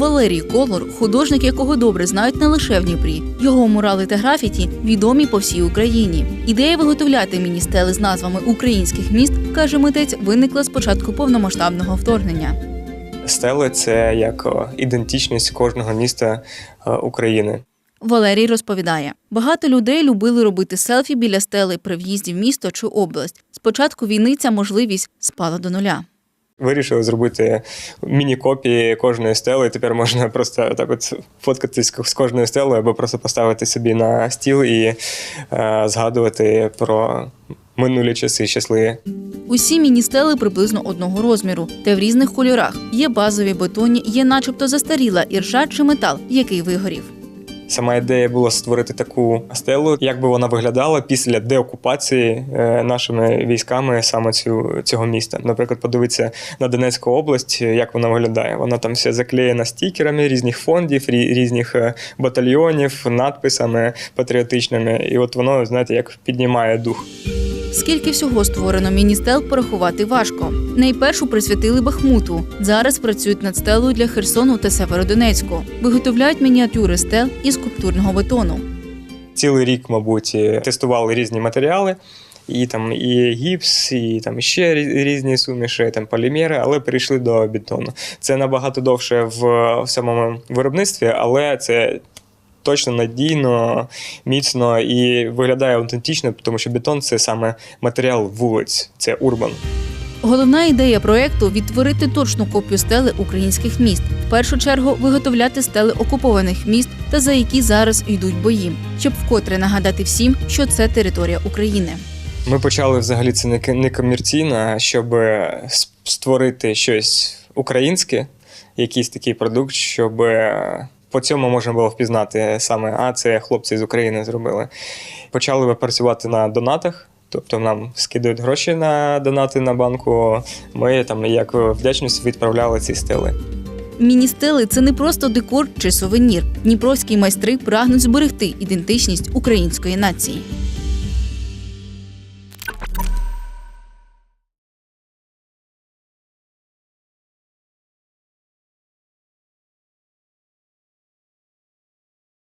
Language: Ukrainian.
Валерій Колор, художник, якого добре знають не лише в Дніпрі. Його мурали та графіті відомі по всій Україні. Ідея виготовляти міні-стели з назвами українських міст, каже митець, виникла з початку повномасштабного вторгнення. Стели це як ідентичність кожного міста е, України. Валерій розповідає: багато людей любили робити селфі біля стели при в'їзді в місто чи область. З початку війни ця можливість спала до нуля. Вирішили зробити міні-копії кожної стели. і Тепер можна просто так от фоткатись з кожною стелою або просто поставити собі на стіл і е, згадувати про минулі часи щасливі. Усі міні-стели приблизно одного розміру, та в різних кольорах. Є базові бетонні, є начебто застаріла іржа чи метал, який вигорів. Сама ідея була створити таку стелу, як би вона виглядала після деокупації е, нашими військами саме цю, цього міста. Наприклад, подивитися на Донецьку область, як вона виглядає. Вона там вся заклеєна стікерами різних фондів, рі- різних е, батальйонів, надписами патріотичними. І от воно, знаєте, як піднімає дух. Скільки всього створено міні-стел порахувати важко. Найпершу присвятили Бахмуту. Зараз працюють над стелою для Херсону та Северодонецьку. Виготовляють мініатюри стел із скульптурного бетону. Цілий рік, мабуть, тестували різні матеріали. І там і гіпс, і там ще різні суміші, там полімери, але перейшли до бетону. Це набагато довше в самому виробництві, але це точно надійно, міцно і виглядає аутентично, тому що бетон це саме матеріал вулиць, це урбан. Головна ідея проекту відтворити точну копію стели українських міст. В першу чергу виготовляти стели окупованих міст та за які зараз йдуть бої, щоб вкотре нагадати всім, що це територія України. Ми почали взагалі це не к- не комерційно, а щоб е, створити щось українське, якийсь такий продукт, щоб е, по цьому можна було впізнати саме, а це хлопці з України зробили. Почали ми працювати на донатах. Тобто нам скидують гроші на донати на банку. Ми там як вдячність відправляли ці стели. Міні-стели це не просто декор чи сувенір. Дніпровські майстри прагнуть зберегти ідентичність української нації.